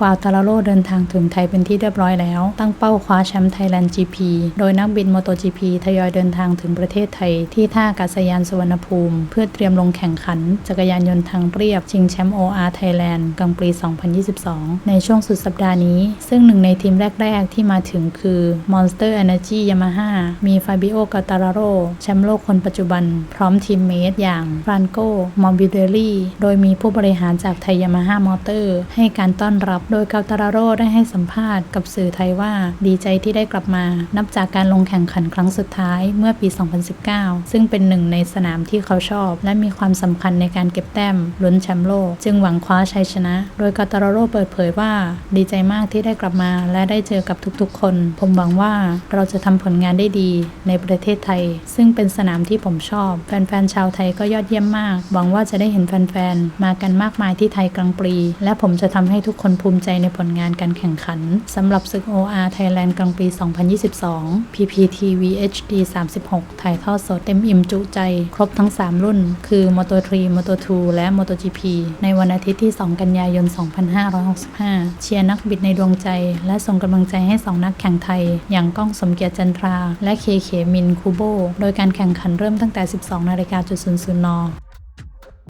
กวาวตาลาโรเดินทางถึงไทยเป็นที่เรียบร้อยแล้ว ตั้งเป้าคว้าแชมป์ไทยแลนด์ GP โดยนักบิน MotoGP ทยอยเดินทางถึงประเทศไทย ที่ท่าอากาศยานสุวรรณภูมิ เพื่อเตรียมลงแข่งขัน จักรยานยนต์ทางเรียบ ชิงแชมป์ OR Thailand กลางปี 2022 ในช่วงสุดสัปดาห์นี้ ซึ่งหนึ่งในทีมแรก ๆ ที่มาถึงคือ Monster Energy Yamaha มีฟาบิโอกาตาลาโรแชมป์โลกคนปัจจุบัน พร้อมทีมเมทอย่างฟรานโกมอมบิเดลี่โดยมีผู้บริหารจากไทยยามาฮ่ามอเตอร์ให้การต้อนรับโดยกาตาราโรได้ให้สัมภาษณ์กับสื่อไทยว่าดีใจที่ได้กลับมา นับจากการลงแข่งขันครั้งสุดท้ายเมื่อปี 2019 ซึ่งเป็นหนึ่งในสนามที่เขาชอบ และมีความสำคัญในการเก็บแต้มลุ้นแชมป์โลก จึงหวังคว้าชัยชนะ โดยกาตาราโรเปิดเผยว่า ดีใจมากที่ได้กลับมา และได้เจอกับทุกๆ คน ผมหวังว่าเราจะทำผลงานได้ดีในประเทศไทย ซึ่งเป็นสนามที่ผมชอบ แฟนๆชาวไทยก็ยอดเยี่ยมมาก หวังว่าจะได้เห็นแฟนๆมากันมากมายที่ไทยกลางปี และผมจะทำให้ทุกคนภูมิใจในผลงานการแข่งขันสำหรับศึก OR Thailand กลางปี 2022 PPTV HD 36 ถ่ายทอดสดเต็มอิ่มจุใจ ครบทั้ง 3 รุ่น คือ Moto3 Moto2 และ MotoGP ในวันอาทิตย์ที่ 2 กันยายน 2565 เชียร์นักบิดในดวงใจ และส่งกำลังใจให้ 2 นักแข่งไทย อย่างก้องสมเกียรติจันทรา และเคเคมินคูโบ โดยการแข่งขันเริ่มตั้งแต่ 12 นาฬิกาจุด00น